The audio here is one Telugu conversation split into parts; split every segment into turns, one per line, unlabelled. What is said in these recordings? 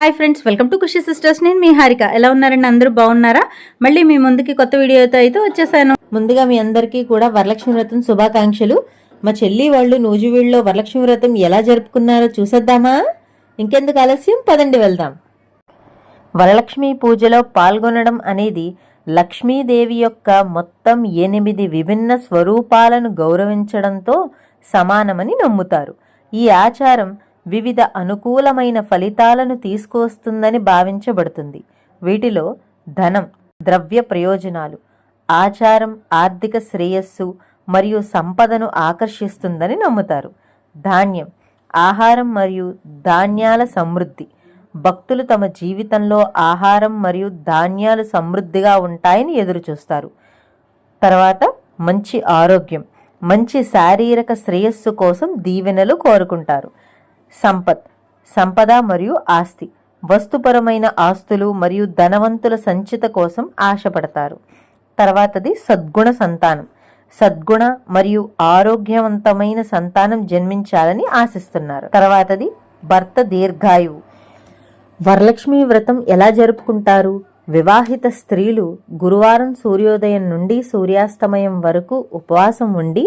Hi friends welcome to Khushi sisters. నేను మీ హారిక. ఎలా ఉన్నారండి? అందరూ బాగున్నారా? మళ్ళీ మీ ముందుకి కొత్త వీడియోతో అయితే వచ్చేసాను.
ముందుగా మీ అందరికీ కూడా వరలక్ష్మి వ్రతం శుభాకాంక్షలు. మా చెల్లి వాళ్ళు నూజివీడులో వరలక్ష్మి వ్రతం ఎలా జరుపుకున్నారో చూసేద్దామా? ఇంకెందుకు ఆలస్యం? పదండి వెళ్దాం. వరలక్ష్మి పూజలో పాల్గొనడం అనేది లక్ష్మీదేవి యొక్క మొత్తం ఎనిమిది విభిన్న స్వరూపాలను గౌరవించడంతో సమానమని నమ్ముతారు. ఈ ఆచారం వివిధ అనుకూలమైన ఫలితాలను తీసుకువస్తుందని భావించబడుతుంది. వీటిలో ధనం ద్రవ్య ప్రయోజనాలు ఆచారం ఆర్థిక శ్రేయస్సు మరియు సంపదను ఆకర్షిస్తుందని నమ్ముతారు. ధాన్యం ఆహారం మరియు ధాన్యాల సమృద్ధి. భక్తులు తమ జీవితంలో ఆహారం మరియు ధాన్యాలు సమృద్ధిగా ఉంటాయని ఎదురుచూస్తారు. తర్వాత మంచి ఆరోగ్యం మంచి శారీరక శ్రేయస్సు కోసం దీవెనలు కోరుకుంటారు. సంపత్ సంపద మరియు ఆస్తి వస్తుపరమైన ఆస్తులు మరియు ధనవంతుల సంచిత కోసం ఆశపడతారు. తర్వాతది సద్గుణ సంతానం. సద్గుణ మరియు ఆరోగ్యవంతమైన సంతానం జన్మించాలని ఆశిస్తున్నారు. తర్వాతది భర్త దీర్ఘాయువు. వరలక్ష్మి వ్రతం ఎలా జరుపుకుంటారు? వివాహిత స్త్రీలు గురువారం సూర్యోదయం నుండి సూర్యాస్తమయం వరకు ఉపవాసం ఉండి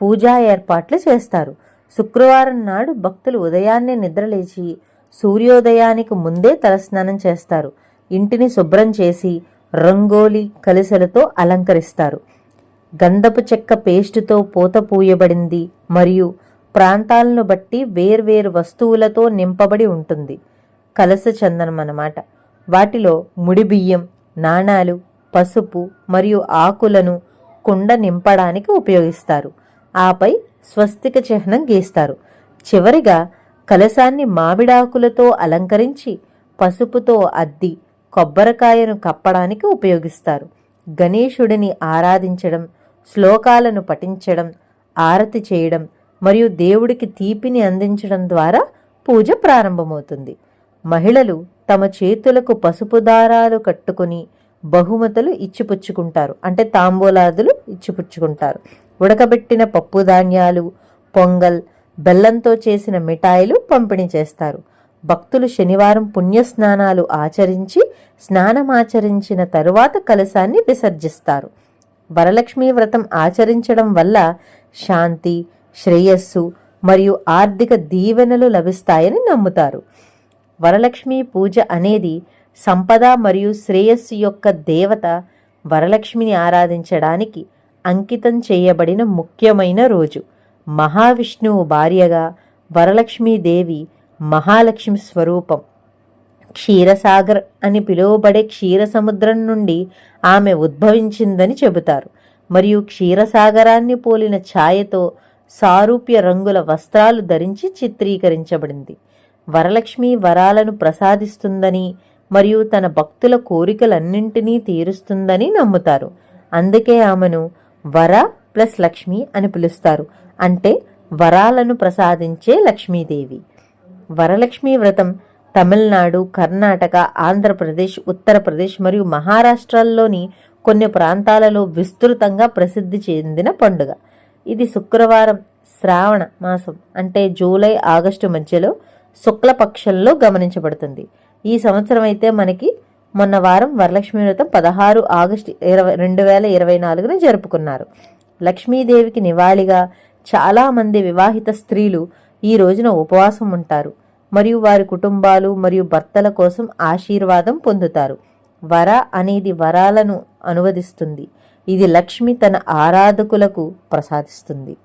పూజా ఏర్పాట్లు చేస్తారు. శుక్రవారం నాడు భక్తులు ఉదయాన్నే నిద్రలేచి సూర్యోదయానికి ముందే తలస్నానం చేస్తారు. ఇంటిని శుభ్రం చేసి రంగోలి కలిసెలతో అలంకరిస్తారు. గంధపు చెక్క పేస్టుతో పూత పూయబడింది మరియు ప్రాంతాలను బట్టి వేర్వేరు వస్తువులతో నింపబడి ఉంటుంది. కలస చందనం అన్నమాట. వాటిలో ముడి బియ్యం నాణాలు పసుపు మరియు ఆకులను కుండ నింపడానికి ఉపయోగిస్తారు. ఆపై స్వస్తిక చిహ్నం గీస్తారు. చివరిగా కలశాన్ని మామిడాకులతో అలంకరించి పసుపుతో అద్ది కొబ్బరికాయను కప్పడానికి ఉపయోగిస్తారు. గణేశుడిని ఆరాధించడం శ్లోకాలను పఠించడం ఆరతి చేయడం మరియు దేవుడికి తీపిని అందించడం ద్వారా పూజ ప్రారంభమవుతుంది. మహిళలు తమ చేతులకు పసుపు దారాలు కట్టుకుని బహుమతులు ఇచ్చిపుచ్చుకుంటారు. అంటే తాంబూలాదులు ఇచ్చిపుచ్చుకుంటారు. ఉడకబెట్టిన పప్పు ధాన్యాలు పొంగల్ బెల్లంతో చేసిన మిఠాయిలు పంపిణీ చేస్తారు. భక్తులు శనివారం పుణ్యస్నానాలు ఆచరించి స్నానమాచరించిన తరువాత కలశాన్ని విసర్జిస్తారు. వరలక్ష్మీ వ్రతం ఆచరించడం వల్ల శాంతి శ్రేయస్సు మరియు ఆర్థిక దీవెనలు లభిస్తాయని నమ్ముతారు. వరలక్ష్మి పూజ అనేది సంపద మరియు శ్రేయస్సు యొక్క దేవత వరలక్ష్మిని ఆరాధించడానికి అంకితం చేయబడిన ముఖ్యమైన రోజు. మహావిష్ణువు భార్యగా వరలక్ష్మీదేవి మహాలక్ష్మి స్వరూపం. క్షీరసాగర్ అని పిలువబడే క్షీర సముద్రం నుండి ఆమె ఉద్భవించిందని చెబుతారు. మరియు క్షీరసాగరాన్ని పోలిన ఛాయతో సారూప్య రంగుల వస్త్రాలు ధరించి చిత్రీకరించబడింది. వరలక్ష్మి వరాలను ప్రసాదిస్తుందని మరియు తన భక్తుల కోరికలన్నింటినీ తీరుస్తుందని నమ్ముతారు. అందుకే ఆమెను వర ప్లస్ లక్ష్మి అని పిలుస్తారు. అంటే వరాలను ప్రసాదించే లక్ష్మీదేవి. వరలక్ష్మి వ్రతం తమిళనాడు కర్ణాటక ఆంధ్రప్రదేశ్ ఉత్తరప్రదేశ్ మరియు మహారాష్ట్రాల్లోని కొన్ని ప్రాంతాలలో విస్తృతంగా ప్రసిద్ధి చెందిన పండుగ. ఇది శుక్రవారం శ్రావణ మాసం అంటే జూలై ఆగస్టు మధ్యలో శుక్లపక్షంలో గమనించబడుతుంది. ఈ సంవత్సరం అయితే మనకి మొన్న వారం వరలక్ష్మి వ్రతం పదహారు ఆగస్టు ఇరవై రెండు వేల ఇరవై నాలుగున జరుపుకున్నారు. లక్ష్మీదేవికి నివాళిగా చాలామంది వివాహిత స్త్రీలు ఈ రోజున ఉపవాసం ఉంటారు. మరియు వారి కుటుంబాలు మరియు భర్తల కోసం ఆశీర్వాదం పొందుతారు. వర అనేది వరాలను అనువదిస్తుంది. ఇది లక్ష్మి తన ఆరాధకులకు ప్రసాదిస్తుంది.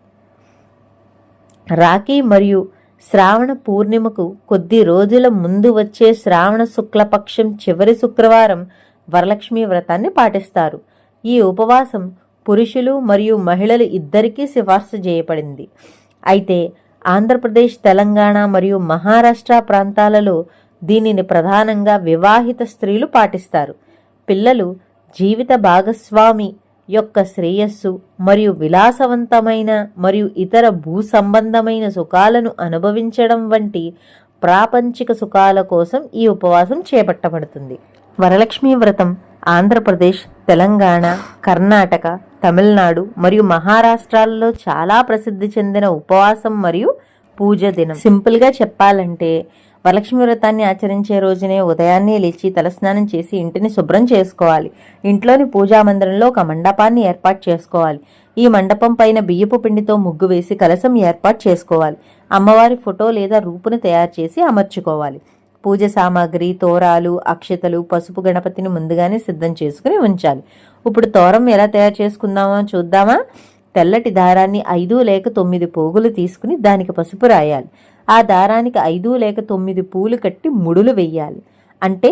రాఖీ మరియు శ్రావణ పూర్ణిమకు కొద్ది రోజుల ముందు వచ్చే శ్రావణ శుక్లపక్షం చివరి శుక్రవారం వరలక్ష్మి వ్రతాన్ని పాటిస్తారు. ఈ ఉపవాసం పురుషులు మరియు మహిళలు ఇద్దరికీ సిఫార్సు చేయబడింది. అయితే ఆంధ్రప్రదేశ్ తెలంగాణ మరియు మహారాష్ట్ర ప్రాంతాలలో దీనిని ప్రధానంగా వివాహిత స్త్రీలు పాటిస్తారు. పిల్లలు జీవిత భాగస్వామి యొక్క శ్రేయస్సు మరియు విలాసవంతమైన మరియు ఇతర భూ సంబంధమైన సుఖాలను అనుభవించడం వంటి ప్రాపంచిక సుఖాల కోసం ఈ ఉపవాసం చేపట్టబడుతుంది. వరలక్ష్మి వ్రతం ఆంధ్రప్రదేశ్ తెలంగాణ కర్ణాటక తమిళనాడు మరియు మహారాష్ట్రాల్లో చాలా ప్రసిద్ధి చెందిన ఉపవాసం మరియు పూజ దినం. సింపుల్గా చెప్పాలంటే వరలక్ష్మి వ్రతాన్ని ఆచరించే రోజునే ఉదయాన్నే లేచి తలస్నానం చేసి ఇంటిని శుభ్రం చేసుకోవాలి. ఇంట్లోని పూజా మందిరంలో ఒక మండపాన్ని ఏర్పాటు చేసుకోవాలి. ఈ మండపం పైన బియ్యపు పిండితో ముగ్గు వేసి కలసం ఏర్పాటు చేసుకోవాలి. అమ్మవారి ఫోటో లేదా రూపును తయారు చేసి అమర్చుకోవాలి. పూజ సామాగ్రి తోరాలు అక్షతలు పసుపు గణపతిని ముందుగానే సిద్ధం చేసుకుని ఉంచాలి. ఇప్పుడు తోరం ఎలా తయారు చేసుకుందామో చూద్దామా? తెల్లటి దారాన్ని ఐదు లేక తొమ్మిది పోగులు తీసుకుని దానికి పసుపు రాయాలి. ఆ దారానికి ఐదు లేక తొమ్మిది పూలు కట్టి ముడులు వెయ్యాలి. అంటే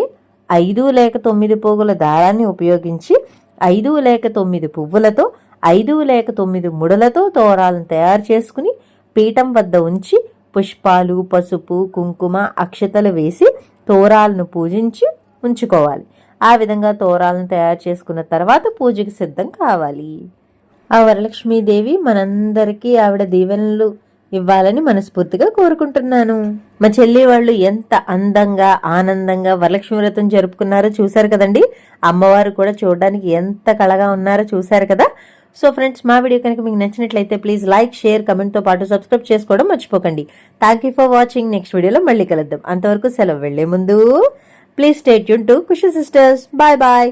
ఐదు లేక తొమ్మిది పోగుల దారాన్ని ఉపయోగించి ఐదు లేక తొమ్మిది పువ్వులతో ఐదు లేక తొమ్మిది ముడలతో తోరాలను తయారు చేసుకుని పీఠం వద్ద ఉంచి పుష్పాలు పసుపు కుంకుమ అక్షతలు వేసి తోరాలను పూజించి ఉంచుకోవాలి. ఆ విధంగా తోరాలను తయారు చేసుకున్న తర్వాత పూజకి సిద్ధం కావాలి. ఆ వరలక్ష్మీదేవి మనందరికీ ఆవిడ దీవెనలు ఇవ్వాలని మనస్ఫూర్తిగా కోరుకుంటున్నాను. మా చెల్లి వాళ్ళు ఎంత అందంగా ఆనందంగా వరలక్ష్మి వ్రతం జరుపుకున్నారో చూశారు కదండి. అమ్మవారు కూడా చూడడానికి ఎంత కళగా ఉన్నారో చూశారు కదా. సో ఫ్రెండ్స్ మా వీడియో కనుక మీకు నచ్చినట్లయితే ప్లీజ్ లైక్ షేర్ కమెంట్తో పాటు సబ్స్క్రైబ్ చేసుకోవడం మర్చిపోకండి. Thank you for watching. Next వీడియోలో మళ్ళీ కలుద్దాం. అంతవరకు సెలవు వెళ్ళే ముందు please stay Yoon to Khushi sisters. Bye bye.